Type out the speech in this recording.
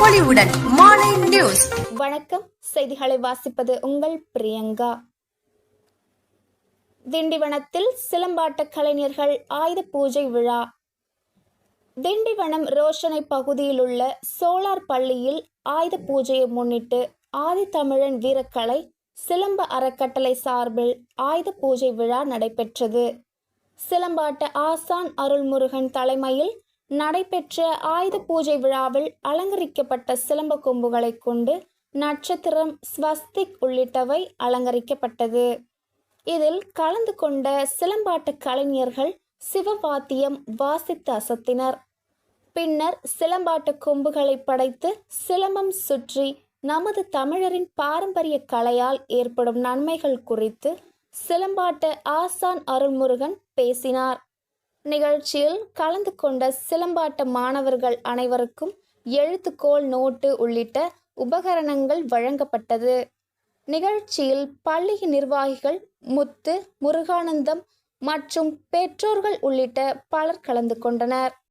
பொலிவுடன் நியூஸ். வணக்கம். செய்திகளை வாசிப்பது உங்கள் பிரியங்கா. திண்டிவனத்தில் சிலம்பாட்ட கலைஞர்கள் ஆயுத பூஜை விழா. திண்டிவனம் ரோஷனை பகுதியில் உள்ள சோலார் பள்ளியில் ஆயுத பூஜையை முன்னிட்டு ஆதித்தமிழன் வீரக்கலை சிலம்ப அறக்கட்டளை சார்பில் ஆயுத பூஜை விழா நடைபெற்றது. சிலம்பாட்ட ஆசான் அருள்முருகன் தலைமையில் நடைபெற்ற ஆயுத பூஜை விழாவில் அலங்கரிக்கப்பட்ட சிலம்ப கொம்புகளை கொண்டு நட்சத்திரம் ஸ்வஸ்திக் உள்ளிட்டவை அலங்கரிக்கப்பட்டது. இதில் கலந்து கொண்ட சிலம்பாட்ட கலைஞர்கள் சிவவாத்தியம் வாசித்து அசத்தினர். பின்னர் சிலம்பாட்ட கொம்புகளை படைத்து சிலம்பம் சுற்றி நமது தமிழரின் பாரம்பரிய கலையால் ஏற்படும் நன்மைகள் குறித்து சிலம்பாட்ட ஆசான் அருள்முருகன் பேசினார். நிகழ்ச்சியில் கலந்து கொண்ட சிலம்பாட்ட மாணவர்கள் அனைவருக்கும் எழுத்துக்கோள் நோட்டு உள்ளிட்ட உபகரணங்கள் வழங்கப்பட்டது. நிகழ்ச்சியில் பள்ளி நிர்வாகிகள் முத்து முருகானந்தம் மற்றும் பெற்றோர்கள் உள்ளிட்ட பலர் கலந்து கொண்டனர்.